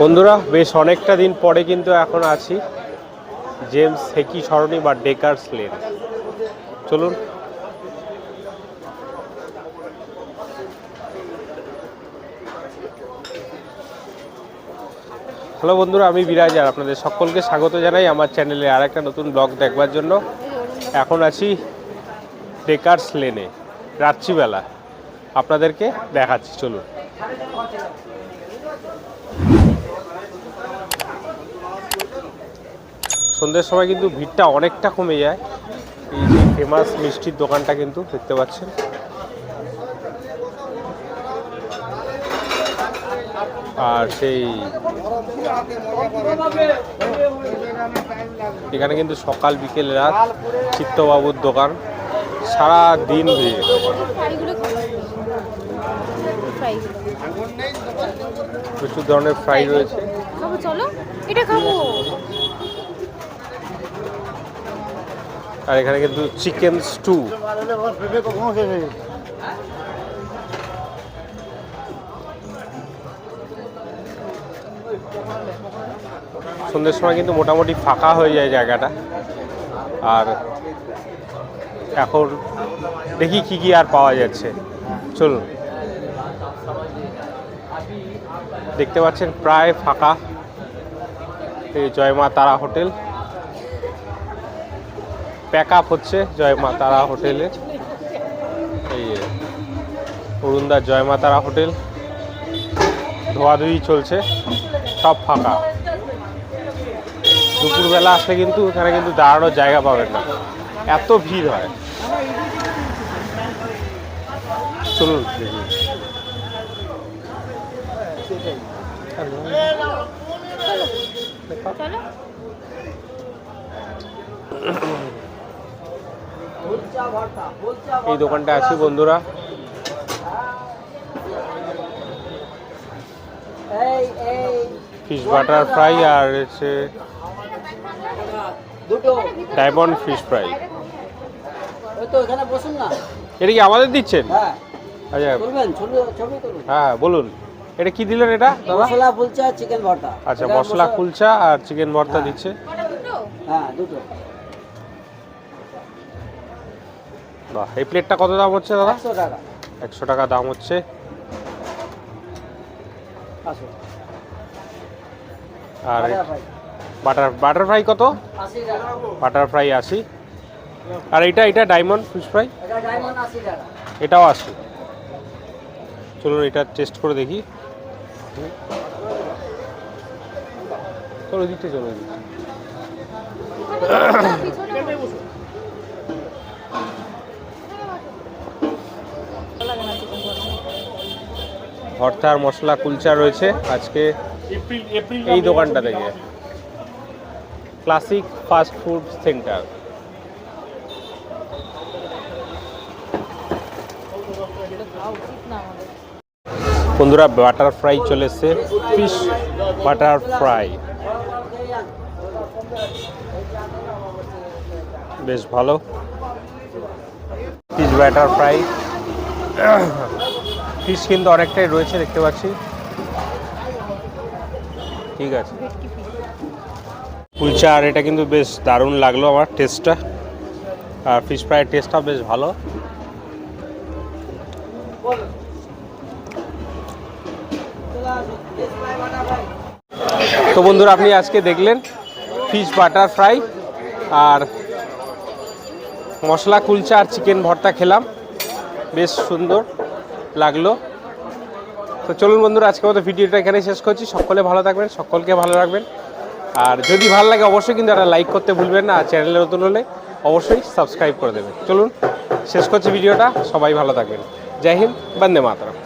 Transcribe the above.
বন্ধুরা, বেশ অনেকটা দিন পরে কিন্তু এখন আছি জেমস হেকি সরণি বা ডেকার্স লেন। চলুন। হ্যালো বন্ধুরা, আমি বিরাজ আর আপনাদের সকলকে স্বাগত জানাই আমার চ্যানেলে আর একটা নতুন ব্লগ দেখবার জন্য। এখন আছি ডেকার্স লেনে, রাত্রিবেলা। আপনাদেরকে দেখাচ্ছি, চলুন। সন্ধ্যের সময় কিন্তু ভিড়টা অনেকটা কমে যায়। এই যে ফেমাস মিষ্টির দোকানটা কিন্তু দেখতে পাচ্ছেন। আর সেই এখানে কিন্তু সকাল, বিকেল, রাত চিত্তবাবুর দোকান। সারা দিন ভিড় প্রচুর ধরনের ফ্রাই রয়েছে। খাব চলো। এটা খাব। আর এখানে কিন্তু চিকেন স্টু। সন্ধ্যের সময় কিন্তু মোটামুটি ফাঁকা হয়ে যায় জায়গাটা। আর এখন দেখি কি কি আর পাওয়া যাচ্ছে। চলুন। দেখতে পাচ্ছেন, প্রায় ফাঁকা। এই জয় মা তারা হোটেল। প্যাক আপ হচ্ছে জয় মা তারা হোটেলে। এই যে অরুণদার জয় মা তারা হোটেল। ধোয়াধুয়ি চলছে, সব ফাঁকা। দুপুরবেলা আসলে কিন্তু এখানে কিন্তু দাঁড়ানোর জায়গা পাবেন না। এত ভিড় হয়। চলুন চলো। এই দোকানটা আছি বন্ধুরা। ফিশ বাটার ফ্রাই আর হচ্ছে ডায়মন্ড ফিশ ফ্রাই ওই তো এখানে বসুন না। এটা কি আমাদের দিচ্ছেন? হ্যাঁ। আচ্ছা। হ্যাঁ বলুন। এটা কি দিলেন এটা দাদা? মশলা ফুলচা চিকেন ভর্তা। আচ্ছা মশলা কুলচা আর চিকেন ভর্তা হ্যাঁ। দিচ্ছে। হ্যাঁ দুটো। বাহ এই প্লেটটা কত দাম হচ্ছে দাদা? একশো টাকা। একশো টাকা দাম হচ্ছে। আর বাটার বাটার ফ্রাই কত? বাটার ফ্রাই আশি। আর এটা এটা ডায়মন্ড ফিশ ফ্রাই এটা আশি টাকা। এটাও আশি। চলুন এটা টেস্ট করে দেখি চলো দিতে চলো দিতে পিছনে বসো। লাগে না chicken ভর্তা। ভর্তা আর মশলা, কুলচা রয়েছে আজকে এই দোকানটা থেকে ক্লাসিক ফাস্ট ফুড সেন্টার না বন্ধুরা বাটার ফ্রাই চলে এসছে। ফিশ বাটার ফ্রাই বেশ ভালো। ফিশ বাটার ফ্রাই ফিশ কিন্তু অনেকটাই রয়েছে, দেখতে পাচ্ছি। ঠিক আছে। কুলচা, আর এটা কিন্তু বেশ দারুণ লাগল আমার টেস্টটা আর ফিশ ফ্রাইয়ের টেস্টটা বেশ ভালো। তো বন্ধুরা, আপনি আজকে দেখলেন ফিশ বাটার ফ্রাই আর মশলা, কুলচা আর চিকেন ভর্তা খেলাম। বেশ সুন্দর লাগল। তো চলুন বন্ধুরা আজকে মতো ভিডিওটা এখানে শেষ করছি। সকলে ভালো থাকবেন, সকলকে ভালো রাখবেন। আর যদি ভালো লাগে, অবশ্যই কিন্তু একটা লাইক করতে ভুলবেন না। আর চ্যানেলে নতুন হলে অবশ্যই সাবস্ক্রাইব করে দেবেন। চলুন, শেষ করছি ভিডিওটা। সবাই ভালো থাকবেন। জয় হিন্দ, বন্দে মাতরম।